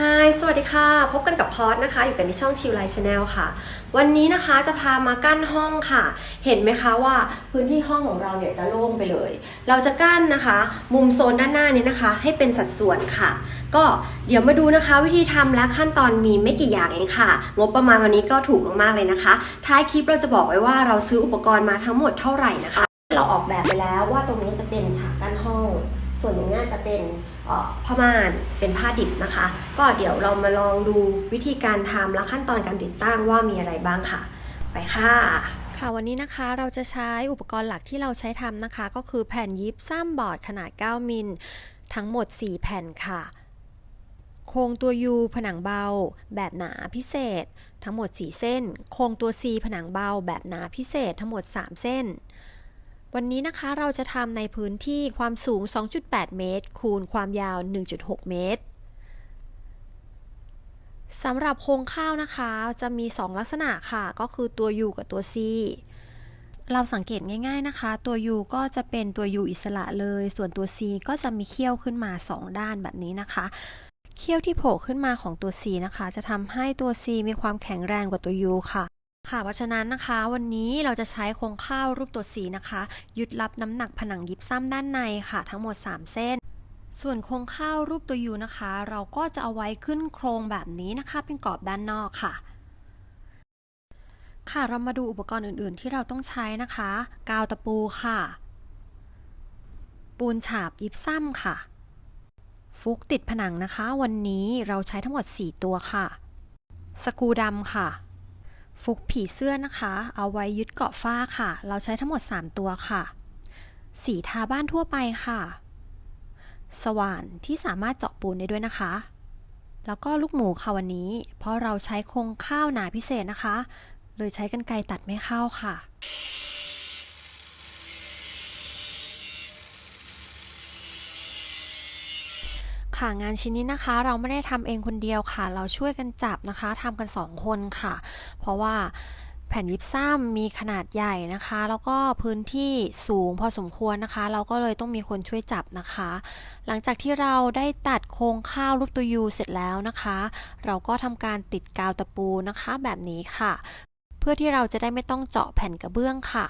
ฮายสวัสดีค่ะ พบกันกับพอดนะคะ อยู่กันในช่องชิวไลฟ์ชาแนลค่ะ วันนี้นะคะจะพามากั้นห้องค่ะ เห็นไหมคะว่าพื้นที่ห้องของเราเนี่ยจะโล่งไปเลย เราจะกั้นนะคะ มุมโซนด้านหน้านี้นะคะ ให้เป็นสัดส่วนค่ะ ก็เดี๋ยวมาดูนะคะ วิธีทำและขั้นตอนมีไม่กี่อย่างเองค่ะ งบประมาณวันนี้ก็ถูกมากๆเลยนะคะ ท้ายคลิปเราจะบอกไว้ว่าเราซื้ออุปกรณ์มาทั้งหมดเท่าไหร่นะคะ เราออกแบบไปแล้วว่าตรงนี้จะเป็นฉากกั้นห้อง ส่วนตรงนี้จะเป็น ผ้าม่านเป็นผ้าดิบนะคะ ก็เดี๋ยวเรามาลองดูวิธีการทำและขั้นตอนการติดตั้งว่ามีอะไรบ้างค่ะ ไปค่ะค่ะวันนี้นะคะเราจะใช้อุปกรณ์หลักที่เราใช้ทำนะคะ ก็คือแผ่นยิปซัมบอร์ดขนาด 9 มิลทั้งหมด 4 แผ่นค่ะ โครงตัว U ผนังเบา แบบหนาพิเศษ ทั้งหมด 4 เส้น โครงตัว C ผนังเบา แบบหนาพิเศษทั้งหมด 3 เส้น วันนี้นะคะเราจะทำในพื้นที่ความสูง 2.8 เมตร คูณความยาว 1.6 เมตรสำหรับโครงข้าวนะคะจะมี 2 ลักษณะค่ะ ก็คือตัว U กับตัว C เราสังเกตง่าย ๆนะคะ ตัว U ก็จะเป็นตัว U อิสระเลย ส่วนตัว C ก็จะมีเขี้ยวขึ้นมา 2 ด้านแบบนี้นะคะ เขี้ยวที่โผล่ขึ้นมาของตัว C นะคะ จะทำให้ตัว C มีความแข็งแรงกว่าตัว U ค่ะ ค่ะเพราะฉะนั้นนะคะวันนี้เราจะใช้โครงข้าวรูปตัว C นะคะ ยึดรับน้ำหนักผนังยิปซัมด้านในค่ะ ทั้งหมด 3 เส้น ส่วนโครงข้าวรูปตัว U นะคะ เราก็จะเอาไว้ขึ้นโครงแบบนี้นะคะ เป็นกรอบด้านนอกค่ะ ค่ะเรามาดูอุปกรณ์อื่นๆ ที่เราต้องใช้นะคะ กาวตะปูค่ะ ปูนฉาบยิปซัมค่ะ ฟุกติดผนังนะคะ วันนี้เราใช้ทั้งหมด 4 ตัวค่ะ สกูดำค่ะ ฟุกผีเสื้อนะคะ เอาไว้ยึดเกาะฝ้าค่ะ เราใช้ทั้งหมด 3 ตัวค่ะ สีทาบ้านทั่วไปค่ะ สว่านที่สามารถเจาะปูนได้ด้วยนะคะ แล้วก็ลูกหมูค่ะวันนี้ เพราะเราใช้โครงข้าวหนาพิเศษนะคะ เลยใช้กันไกรตัดไม่เข้าค่ะ ค่ะงานชิ้นนี้นะคะเราไม่ได้ทำเองคนเดียวค่ะ เราช่วยกันจับนะคะทำกัน 2 คนค่ะ เพราะว่าแผ่นยิปซัมมีขนาดใหญ่นะคะ แล้วก็พื้นที่สูงพอสมควรนะคะ เราก็เลยต้องมีคนช่วยจับนะคะ หลังจากที่เราได้ตัดโครงข้าวรูปตัวยูเสร็จแล้วนะคะ เราก็ทำการติดกาวตะปูนะคะ แบบนี้ค่ะ เพื่อที่เราจะได้ไม่ต้องเจาะแผ่นกระเบื้องค่ะ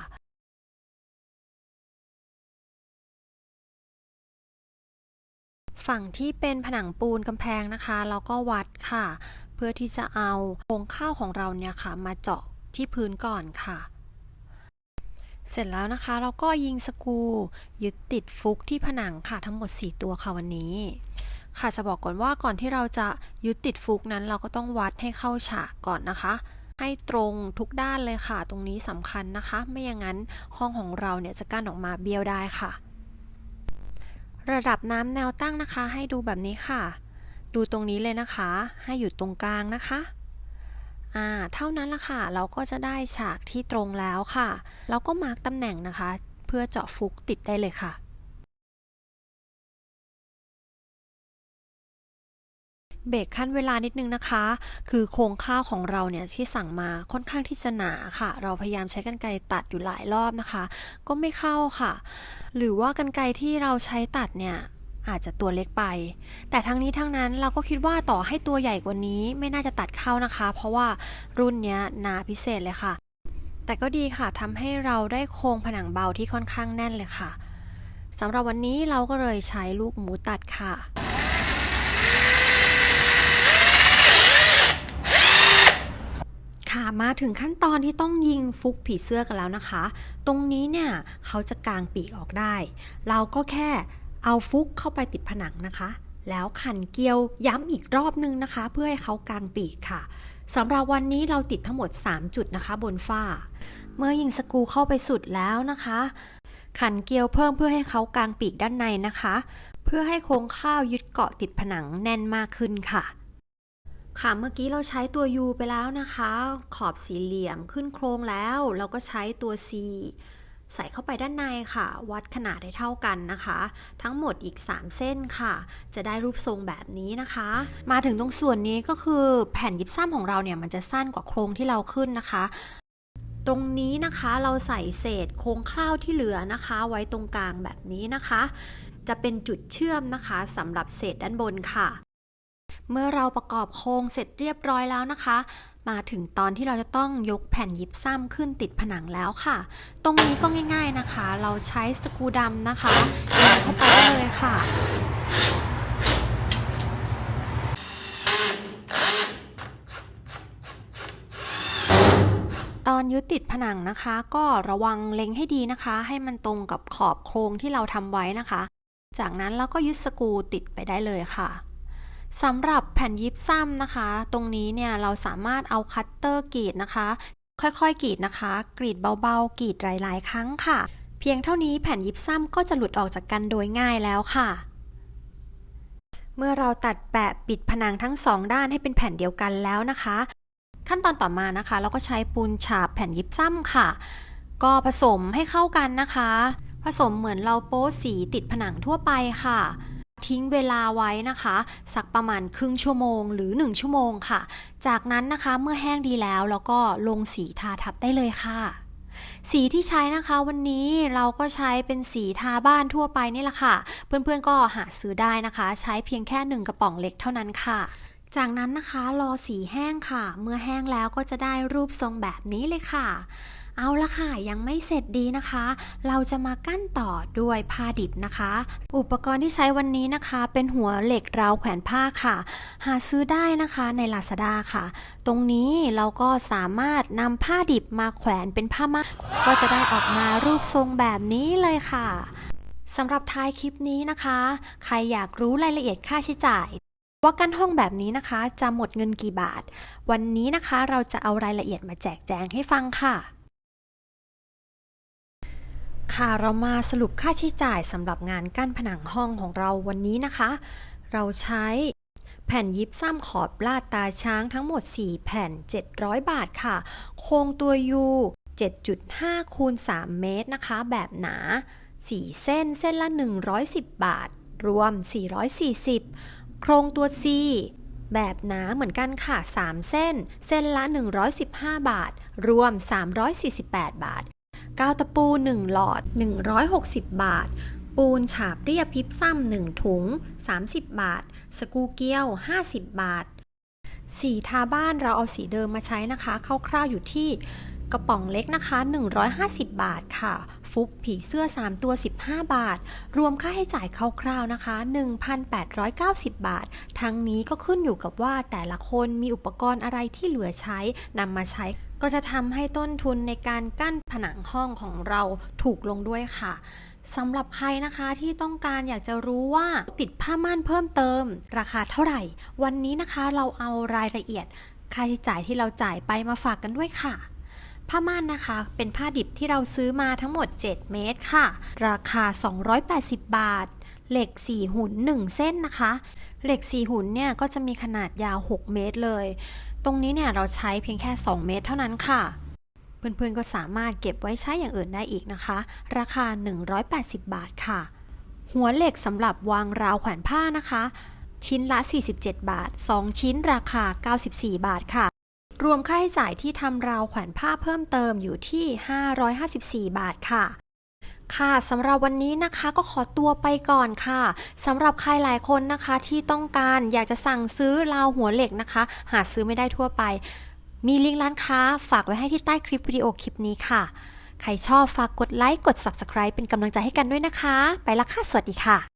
ฝั่งที่เป็นผนังปูนกำแพงนะคะเราก็วัดค่ะ เพื่อที่จะเอาโครงข้าวของเราเนี่ยค่ะ มาเจาะที่พื้นก่อนค่ะ เสร็จแล้วนะคะ เราก็ยิงสกูยึดติดฟุกที่ผนังค่ะทั้งหมด 4 ตัวค่ะวันนี้ ค่ะจะบอกก่อนว่าก่อนที่เราจะยึดติดฟุกนั้น เราก็ต้องวัดให้เข้าฉากก่อนนะคะให้ตรงทุกด้านเลยค่ะ ตรงนี้สำคัญนะคะ ไม่อย่างนั้นห้องของเราเนี่ยจะกั้นออกมาเบี้ยวได้ค่ะ ระดับน้ำแนวตั้งนะคะ ให้ดูแบบนี้ค่ะ ดูตรงนี้เลยนะคะ ให้อยู่ตรงกลางนะคะอ่าเท่านั้นละค่ะ เราก็จะได้ฉากที่ตรงแล้วค่ะ เราก็มาร์กตำแหน่งนะคะ เพื่อเจาะฟุกติดได้เลยค่ะ เบรกขั้นเวลานิดนึงนะคะ คือโครงข้าวของเราเนี่ยที่สั่งมาค่อนข้างที่จะหนาค่ะ เราพยายามใช้กรรไกรตัดอยู่หลายรอบนะคะ ก็ไม่เข้าค่ะ หรือว่ากรรไกรที่เราใช้ตัดเนี่ยอาจจะตัวเล็กไป แต่ทั้งนี้ทั้งนั้นเราก็คิดว่าต่อให้ตัวใหญ่กว่านี้ไม่น่าจะตัดเข้านะคะ เพราะว่ารุ่นเนี้ยนาพิเศษเลยค่ะ แต่ก็ดีค่ะทำให้เราได้โครงผนังเบาที่ค่อนข้างแน่นเลยค่ะสำหรับวันนี้เราก็เลยใช้ลูกหมูตัดค่ะ ค่ะมาถึงขั้นตอนที่ต้องยิงฟุกผีเสื้อกันแล้วนะคะ ตรงนี้เนี่ยเขาจะกางปีกออกได้ เราก็แค่เอาฟุกเข้าไปติดผนังนะคะ แล้วขันเกลียวย้ำอีกรอบนึงนะคะ เพื่อให้เขากางปีกค่ะสำหรับวันนี้เราติดทั้งหมด 3 จุดนะคะ บนฝ้า เมื่อยิงสกูเข้าไปสุดแล้วนะคะ ขันเกลียวเพิ่มเพื่อให้เขากางปีกด้านในนะคะ เพื่อให้โครงข้าวยึดเกาะติดผนังแน่นมากขึ้นค่ะ ค่ะเมื่อกี้เราใช้ตัว U ไปแล้วนะคะ ขอบสี่เหลี่ยมขึ้นโครงแล้ว เราก็ใช้ตัว C ใส่เข้าไปด้านในค่ะ วัดขนาดให้เท่ากันนะคะ ทั้งหมดอีก 3 เส้นค่ะ จะได้รูปทรงแบบนี้นะคะ มาถึงตรงส่วนนี้ก็คือแผ่นยิปซัมของเราเนี่ยมันจะสั้นกว่าโครงที่เราขึ้นนะคะ ตรงนี้นะคะเราใส่เศษโครงข้าวที่เหลือนะคะ ไว้ตรงกลางแบบนี้นะคะ จะเป็นจุดเชื่อมนะคะสำหรับเศษด้านบนค่ะ เมื่อเราประกอบโครงเสร็จเรียบร้อยแล้วนะคะ มาถึงตอนที่เราจะต้องยกแผ่นยิปซัมขึ้นติดผนังแล้วค่ะ ตรงนี้ก็ง่าย ๆนะคะ เราใช้สกูดำนะคะยัดเข้าไปได้เลยค่ะตอนยึดติดผนังนะคะ ก็ระวังเล็งให้ดีนะคะ ให้มันตรงกับขอบโครงที่เราทำไว้นะคะ จากนั้นเราก็ยึดสกูติดไปได้เลยค่ะ สำหรับแผ่นยิปซัมนะคะ ตรงนี้เนี่ยเราสามารถเอาคัตเตอร์กรีดนะคะ ค่อยๆกรีดนะคะ กรีดเบาๆ กรีดหลายๆ ครั้งค่ะ เพียงเท่านี้แผ่นยิปซัมก็จะหลุดออกจากกันโดยง่ายแล้วค่ะ เมื่อเราตัดแปะปิดผนังทั้งสองด้านให้เป็นแผ่นเดียวกันแล้วนะคะ ขั้นตอนต่อมานะคะ เราก็ใช้ปูนฉาบแผ่นยิปซัมค่ะ ก็ผสมให้เข้ากันนะคะ ผสมเหมือนเราโป๊สีติดผนังทั่วไปค่ะ ทิ้งเวลาไว้นะคะ สักประมาณครึ่งชั่วโมงหรือ 1 ชั่วโมงค่ะ จากนั้นนะคะเมื่อแห้งดีแล้วเราก็ลงสีทาทับได้เลยค่ะ สีที่ใช้นะคะวันนี้เราก็ใช้เป็นสีทาบ้านทั่วไปนี่แหละค่ะ เพื่อนๆก็หาซื้อได้นะคะ ใช้เพียงแค่หนึ่งกระป๋องเล็กเท่านั้นค่ะจากนั้นนะคะรอสีแห้งค่ะ เมื่อแห้งแล้วก็จะได้รูปทรงแบบนี้เลยค่ะ เอาละค่ะ ยังไม่เสร็จดีนะคะ เราจะมากั้นต่อด้วยผ้าดิบนะคะ อุปกรณ์ที่ใช้วันนี้นะคะ เป็นหัวเหล็กราวแขวนผ้าค่ะ หาซื้อได้นะคะใน Lazada ค่ะ ตรงนี้เราก็สามารถนำผ้าดิบมาแขวนเป็นผ้าม่านก็จะได้ออกมารูปทรงแบบนี้เลยค่ะสำหรับท้ายคลิปนี้นะคะ ใครอยากรู้รายละเอียดค่าใช้จ่ายว่ากั้นห้องแบบนี้นะคะ จะหมดเงินกี่บาท วันนี้นะคะเราจะเอารายละเอียดมาแจกแจงให้ฟังค่ะ ค่ะเรามาสรุปค่าใช้จ่ายสำหรับงานกั้นผนังห้องของเราวันนี้นะคะ เราใช้แผ่นยิปซัมขอบลาดตาช้างทั้งหมด 4 แผ่น 700 บาทค่ะ โครงตัว U 7.5 คูณ 3 เมตรนะคะ แบบหนา 4 เส้นเส้นละ 110 บาท รวม 440 โครงตัว C แบบหนาเหมือนกันค่ะ 3 เส้น เส้นละ 115 บาท รวม 348 บาท กาวตะปู 1 หลอด 160 บาท ปูนฉาบเรียบพิบซ้ำ1ถุง 30 บาท สกูเกี้ยว 50 บาท สีทาบ้านเราเอาสีเดิมมาใช้นะคะคร่าวๆอยู่ที่กระป๋องเล็กนะคะ 150 บาทค่ะ ฟุกผีเสื้อ 3 ตัว 15 บาท รวมค่าให้จ่ายคร่าวๆนะคะ 1,890 บาท ทั้งนี้ก็ขึ้นอยู่กับว่าแต่ละคนมีอุปกรณ์อะไรที่เหลือใช้นำมาใช้ ก็จะทำให้ต้นทุนในการกั้นผนังห้องของเราถูกลงด้วยค่ะสำหรับใครนะคะที่ต้องการอยากจะรู้ว่าติดผ้าม่านเพิ่มเติม ราคาเท่าไหร่ วันนี้นะคะเราเอารายละเอียด ค่าใช้จ่ายที่เราจ่ายไปมาฝากกันด้วยค่ะผ้าม่านนะคะ เป็นผ้าดิบที่เราซื้อมาทั้งหมด 7 เมตรค่ะ ราคา 280 บาท เหล็ก 4 หุ่น 1 เส้นนะคะ เหล็ก 4 หุ่นเนี่ยก็จะมีขนาดยาว 6 เมตรเลย ตรงนี้เนี่ยเราใช้เพียงแค่ 2 เมตรเท่านั้นค่ะ เพื่อนๆก็สามารถเก็บไว้ใช้อย่างอื่นได้อีกนะคะ ราคา 180 บาทค่ะ หัวเหล็กสำหรับวางราวแขวนผ้านะคะ ชิ้นละ 47 บาท 2 ชิ้นราคา 94 บาทค่ะ รวมค่าใช้จ่ายที่ทำราวแขวนผ้าเพิ่มเติมอยู่ที่ 554 บาทค่ะ ค่ะสำหรับวันนี้นะคะก็ขอตัวไปก่อนค่ะสำหรับใครหลายคนนะคะที่ต้องการอยากจะสั่งซื้อลาวหัวเหล็กนะคะ หาซื้อไม่ได้ทั่วไป มีลิงก์ร้านค้าฝากไว้ให้ที่ใต้คลิปวิดีโอคลิปนี้ค่ะ ใครชอบฝากกดไลค์กด Subscribe เป็นกำลังใจให้กันด้วยนะคะ ไปละค่ะ สวัสดีค่ะ